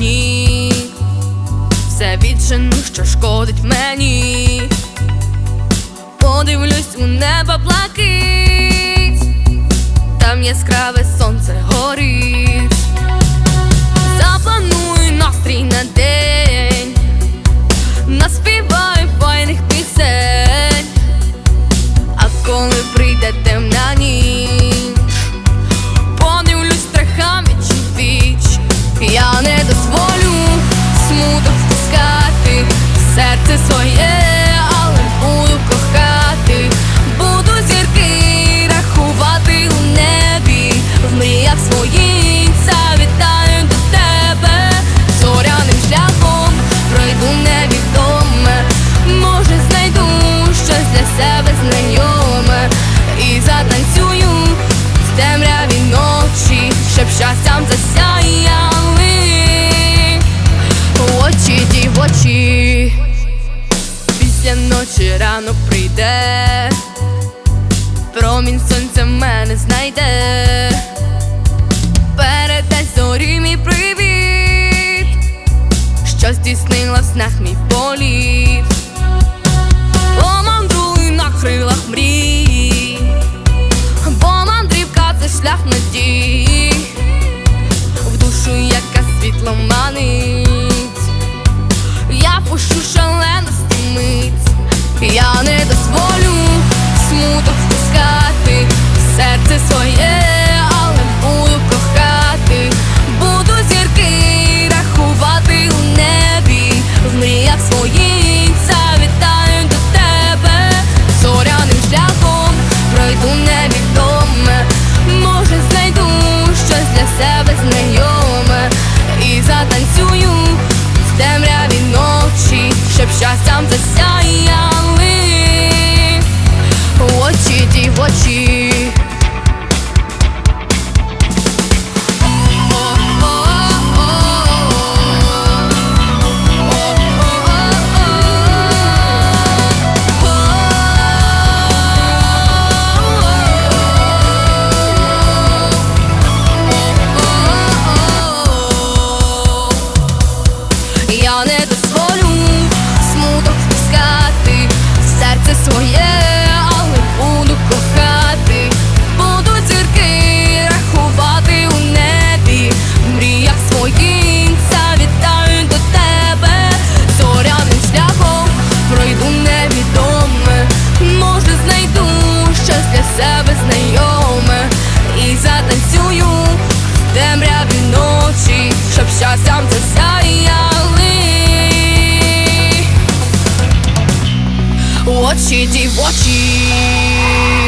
дні, все відчину, що шкодить мені, подивлюсь у небо плакить, там яскраве сонце горить, запланую настрій на день, наспіваю файних пісень, а коли ранок прийде, промінь сонця мене знайде, передай зорі мій привіт, що здійснила в снах мій політ. очах там засяяли очі дівочі. on it. So yeah. Watch it, watch it.